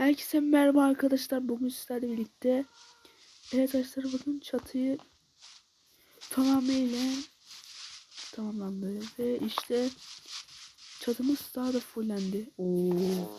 Herkese merhaba arkadaşlar. Bugün sizlerle birlikte Evet arkadaşlar bakın çatıyı tamamıyla tamamlandı ve işte çatımız daha da fullendi. Oo.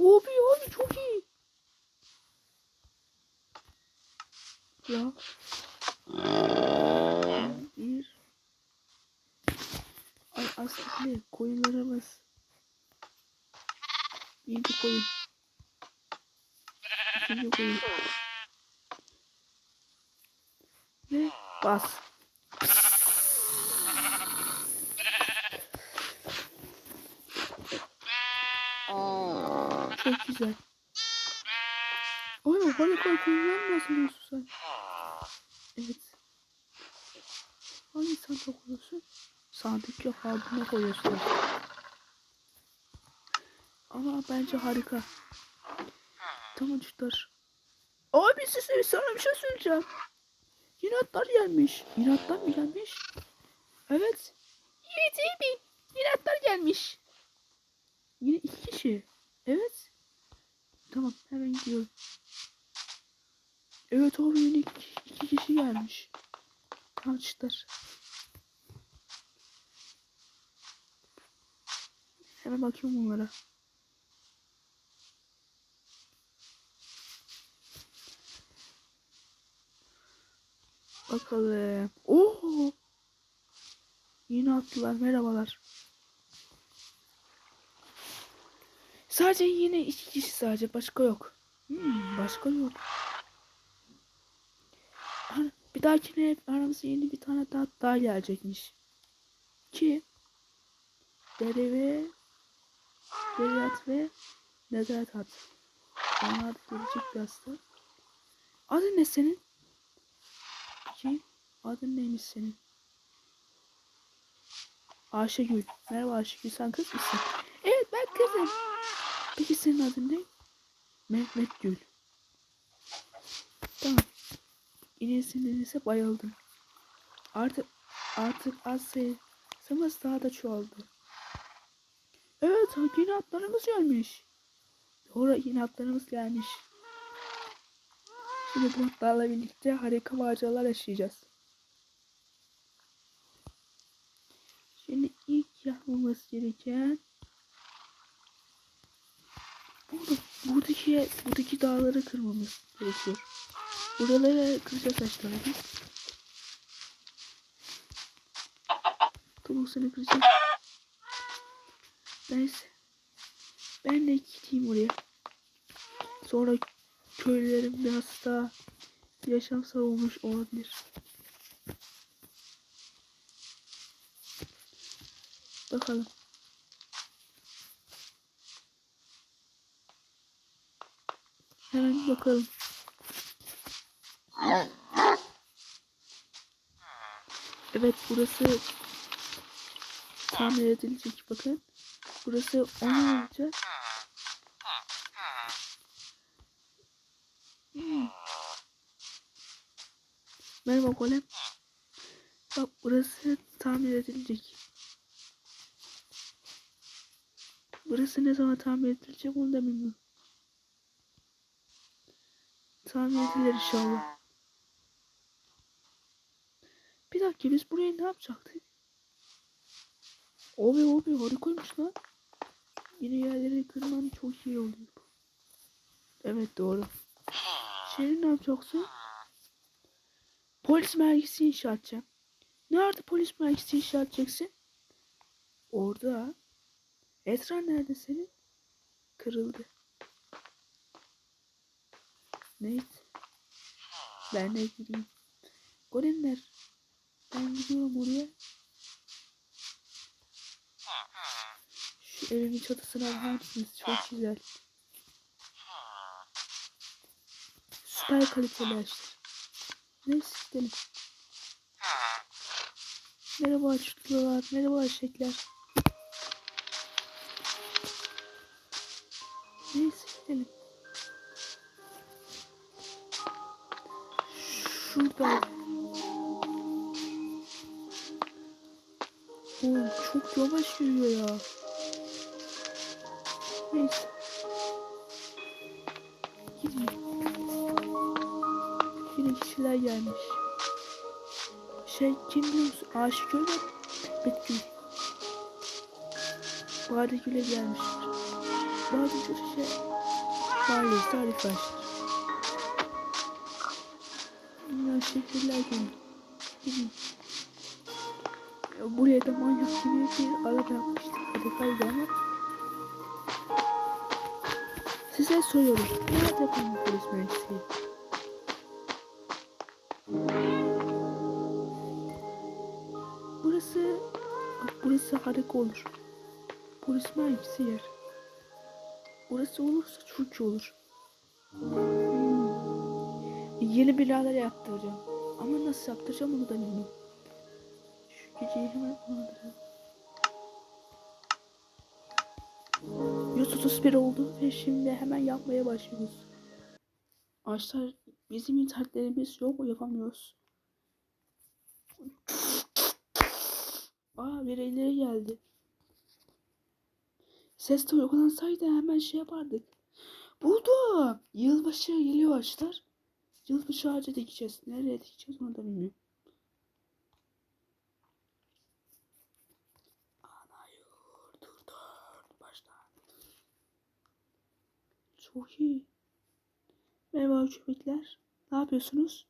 Abi abi çok iyi. Ya. Bir. Ay aslında koyunlarımız. İkinci koyun. İkinci koyun. Ve bas. Çok güzel. Oğlum harika koyunlar mı hazırlıyorsun sen? Evet. Hangi sandık koyuyorsun? Sandık yok abime koyuyorsun. Ama bence harika. Tamam çocuklar. Abi size sana bir şey söyleyeceğim. Yine atlar gelmiş. Yine atlar mı gelmiş? Evet. Evet abi. Yine atlar gelmiş. Yine iki kişi. Evet. Tamam hemen gidiyorum. Evet abi yine iki, iki kişi gelmiş. Tamam çocuklar. Hemen bakıyorum onlara. Bakalım. Oo. Yine attılar. Merhabalar. Sadece yine iki kişi sadece. Başka yok. Hmm, başka yok. Bir dahakine aramıza yeni bir tane daha, daha gelecekmiş. Ki deri ve Deriyat ve Nezaret at. Onlar da gelecek birazdan. Adın ne senin? Ki adın neymiş senin? Ayşegül. Merhaba Ayşegül sen kız mısın? Evet ben kızım. Peki senin adın ne? Mehmet Gül. Tamam. İnesinin ise bayıldım. Artık artık az sayımız daha da çoğaldı. Evet yine atlarımız gelmiş. Doğru yine atlarımız gelmiş. Şimdi bu atlarla birlikte harika maceralar yaşayacağız. Şimdi ilk yapmamız gereken burada, buradaki buradaki dağları kırmamız gerekiyor. Buraları kıracağız taşları. Tavuklarını kıracağız. Neyse. Ben de gideyim oraya. Sonra köylülerim biraz daha yaşam savunmuş olabilir. Bakalım. Hemen bir bakalım. Evet burası tamir edilecek bakın. Burası 10 olacak. Merhaba golem. Bak burası tamir edilecek. Burası ne zaman tamir edilecek onu da bilmiyorum. Tamir edilir inşallah. Bir dakika biz buraya ne yapacaktık? Abi abi harikaymış lan. Yine yerleri kırman çok iyi oluyor. Evet doğru. Şimdi ne yapacaksın? Polis merkezi inşa edeceğim. Nerede polis merkezi inşa edeceksin? Orada. Esra nerede senin? Kırıldı. Neyse. Ben de gideyim. Golemler. Ben gidiyorum oraya. Şu evimin çatısına bakar mısınız? Çok güzel. Süper kaliteli açtı. Neyse gidelim. Merhaba çocuklar. Merhaba eşekler. Neyse gidelim. Şurada. Gelmiş. Şey kim biliyor musun? Aşık Gül ve Betgül. Bade Gül'e gelmişler. Bade Gül şey. Mahallesi Arif Aşır. Yine şehirler günü. Bilmiyorum. Ya Buraya da manyak gibi bir araba yapmıştık. Harikaydı ama. Size soruyorum. Nerede bu polis merkezi? Burası burası harika olur. Polis merkezi yer. Burası olursa çok olur. Hmm. Yeni binalar yaptıracağım. Ama nasıl yaptıracağım onu da bilmiyorum. Şu geceyi hemen uyandıralım. 131 oldu ve şimdi hemen yapmaya başlıyoruz. Arkadaşlar bizim internetlerimiz yok yapamıyoruz. Aa bireyleri geldi. Ses de uygulansaydı hemen şey yapardık. Buldum. Yılbaşı geliyor arkadaşlar. Yılbaşı ağacı dikeceğiz. Nereye dikeceğiz onu da bilmiyorum. Ana yurdu dört baştan. Çok iyi. Merhaba köpekler. Ne yapıyorsunuz?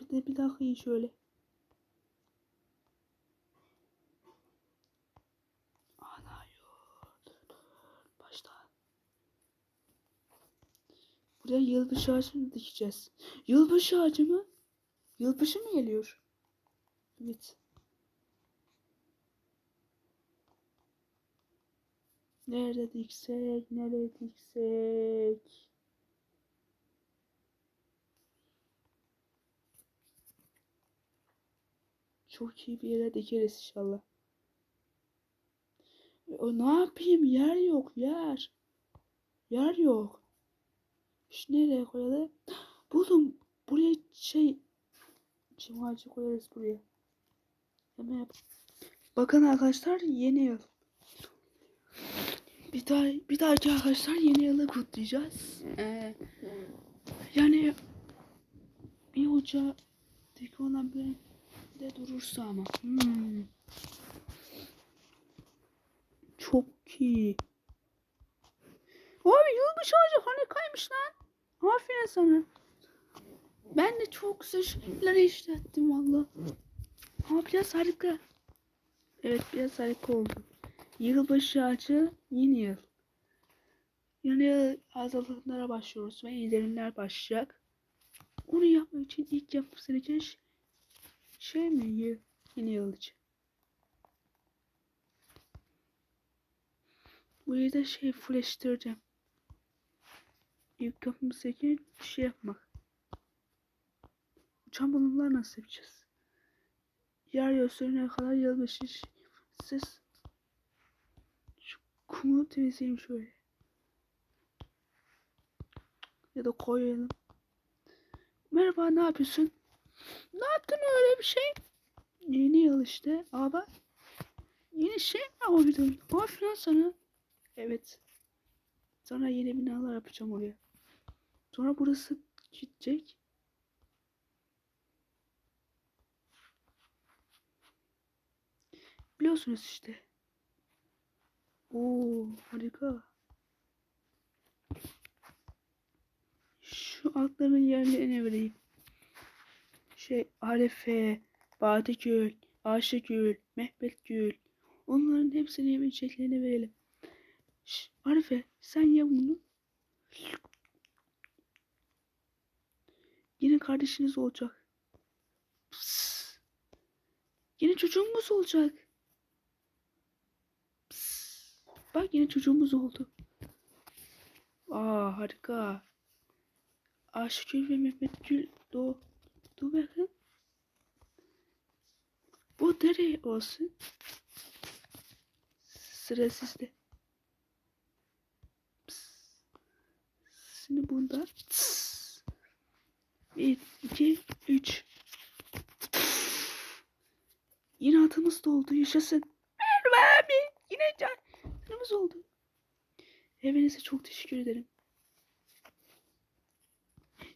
Bir de bir daha iyi şöyle. Ana baştan. Buraya yılbaşı ağacını dikeceğiz. Yılbaşı ağacı mı? Yılbaşı mı geliyor? Evet. Nerede diksek, nereye diksek? Çok iyi bir yere dikeriz inşallah. E, O ne yapayım? Yer yok, yer. Yer yok. Şu nereye koyalım? Buldum. Buraya şey çim koyarız buraya. Hemen yap. Bakın arkadaşlar yeni yıl. Bir daha bir dahaki arkadaşlar yeni yılı kutlayacağız. Ee, yani bir hoca tek olan bir de durursa ama. Hmm. Çok iyi. Abi yılbaşı ağacı harikaymış lan. Aferin sana. Ben de çok güzel şeyler işlettim valla. Ama biraz harika. Evet biraz harika oldu. Yılbaşı ağacı yeni yıl. Yeni yıl hazırlıklara başlıyoruz ve indirimler başlayacak. Onu yapmak için ilk yapması gereken şey mi? Yeni yıl için. Burayı da şey flash'tıracağım. İlk yapmamız gereken şey yapmak. Uçan balonlar nasıl yapacağız? Yer gösterene kadar yılbaşı siz kumu temizleyeyim şöyle. Ya da koyalım. Merhaba ne yapıyorsun? Ne yaptın öyle bir şey? Yeni yıl işte. Abi. Yeni şey mi yapabildin? Aferin sana. Evet. Sonra yeni binalar yapacağım oraya. Sonra burası gidecek. Biliyorsunuz işte. Oo harika. Şu altların yerlerine vereyim. Şey Arefe, Badegül, Ayşegül, Mehmetgül. Onların hepsini yemeyeceklerini verelim. Şş, Arife sen ye bunu. Yine kardeşiniz olacak. Pıs. Yine çocuğumuz olacak. Pıs. Bak yine çocuğumuz oldu. Aa harika. Aşıkül ve Mehmetgül doğ. Dur bakın. Bu nereye olsun? Sıra sizde. Pıs. Şimdi bunda. Bir, iki, üç. Yine atımız doldu. Yaşasın. Merhaba abi. Yine can. Canımız oldu. Hepinize çok teşekkür ederim.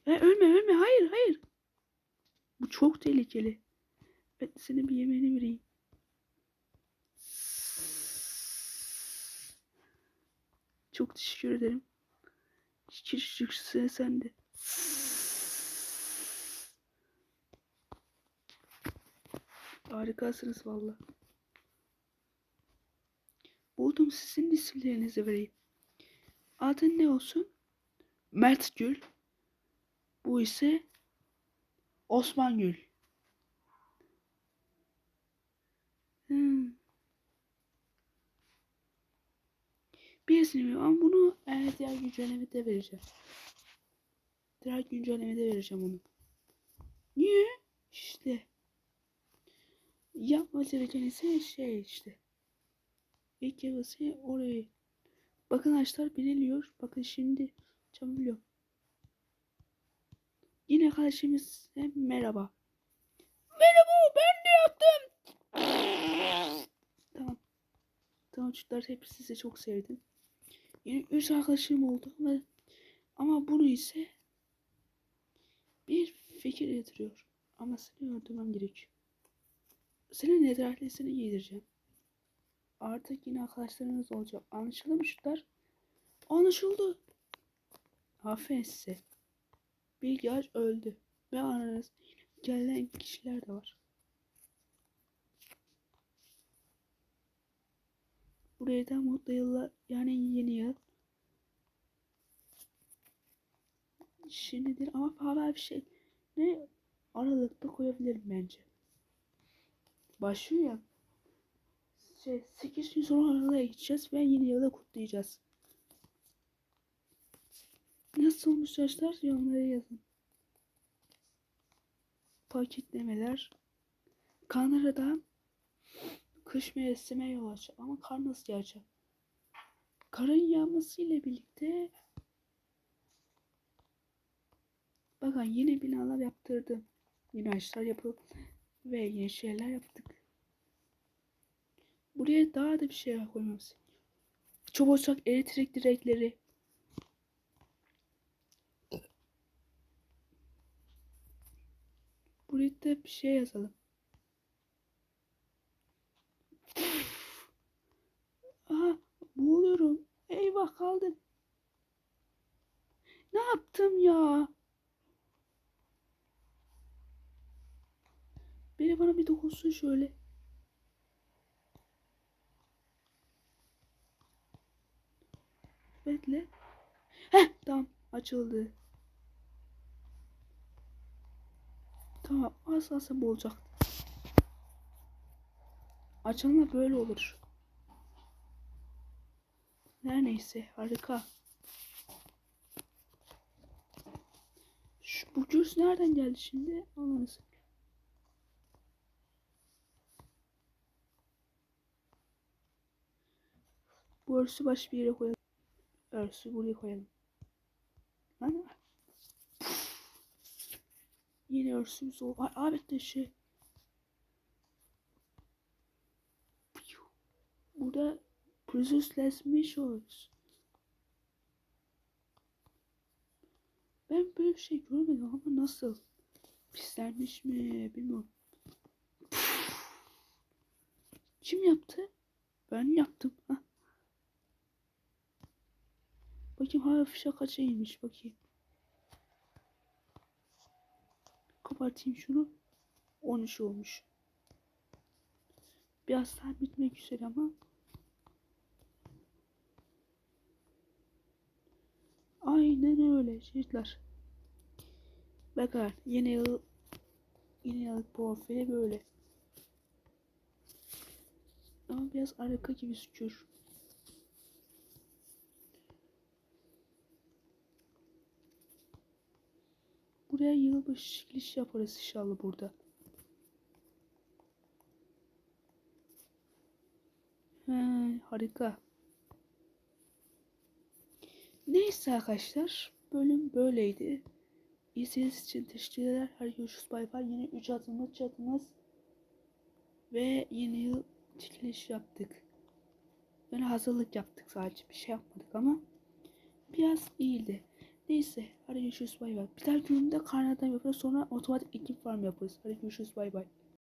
Ya ölme ölme hayır hayır. Bu çok tehlikeli. Ben senin bir yemeğini vereyim. Çok teşekkür ederim. Küçücük sıra sende. Harikasınız valla. Buldum sizin isimlerinizi vereyim. Adın ne olsun? Mert Gül. Bu ise Osman Gül. Hmm. Birisini ama bunu e, diğer güncellemede vereceğim. Diğer güncellemede vereceğim onu. Niye? İşte. Yapması gereken ise şey işte. İlk yapısı orayı. Bakın arkadaşlar biliniyor. Bakın şimdi çamurluyor. Yine kardeşimize merhaba. Merhaba ben de yaptım. tamam. Tamam çocuklar hepsi sizi çok sevdim. Yine üç arkadaşım oldu ama, ama bunu ise bir fikir yatırıyor. Ama seni öldürmem gerekiyor. Senin nezaretlisini giydireceğim. Artık yine arkadaşlarınız olacak. Anlaşıldı mı çocuklar? Anlaşıldı. Aferin size. Öldü. Ve aranızda gelen kişiler de var. Buraya da mutlu yıllar yani yeni yıl. Şimdidir ama pahalı bir şey. Ne aralıkta koyabilirim bence. Başlıyor ya. Şey, 8 gün sonra aralaya gideceğiz ve yeni yılı kutlayacağız. Nasıl olmuş yaşlar yorumlara yazın. Paketlemeler. Kanada'da kış mevsime yol açacak ama kar nasıl yağacak? Karın yağması ile birlikte bakın yeni binalar yaptırdım. Yeni ağaçlar yapıp ve yeni şeyler yaptık. Buraya daha da bir şeyler koymamız. Çabucak elektrik direkleri. Buraya da bir şey yazalım. Aha boğuluyorum. Eyvah kaldım. Ne yaptım ya? Biri bana bir dokunsun şöyle. Heh tamam açıldı. Tamam az kalsın olacak. Açanla böyle olur. Her neyse harika. Şu, bu cürs nereden geldi şimdi? Anladınız. Bu örsü başka bir yere koyalım. Örsü buraya koyalım. Lan. Yine örsümüz. Ay abi de şey. Burada pürüzsüzleşmiş oluruz. Ben böyle bir şey görmedim ama nasıl? Pislenmiş mi bilmiyorum. Kim yaptı? Ben yaptım. Hah. Bakayım hafif şakaça inmiş bakayım. Kapatayım şunu. 13 olmuş. Biraz daha bitmek üzere ama. Aynen öyle çocuklar. Bakar yeni yıl yeni yıl profili böyle. Ama biraz arka gibi sükür. Buraya yılbaşı çekiliş yaparız inşallah burada. He, harika. Neyse arkadaşlar. Bölüm böyleydi. İzlediğiniz için teşekkür ederim. Hadi görüşürüz. Bay bay. Yine 3 adımız çatımız. Ve yeni yıl çekiliş yaptık. Yani hazırlık yaptık sadece. Bir şey yapmadık ama. biraz iyiydi. Neyse hadi görüşürüz bay bay. Bir dahaki bölümde karnı adam yaparız sonra otomatik ekim farm yaparız. Hadi görüşürüz bay bay.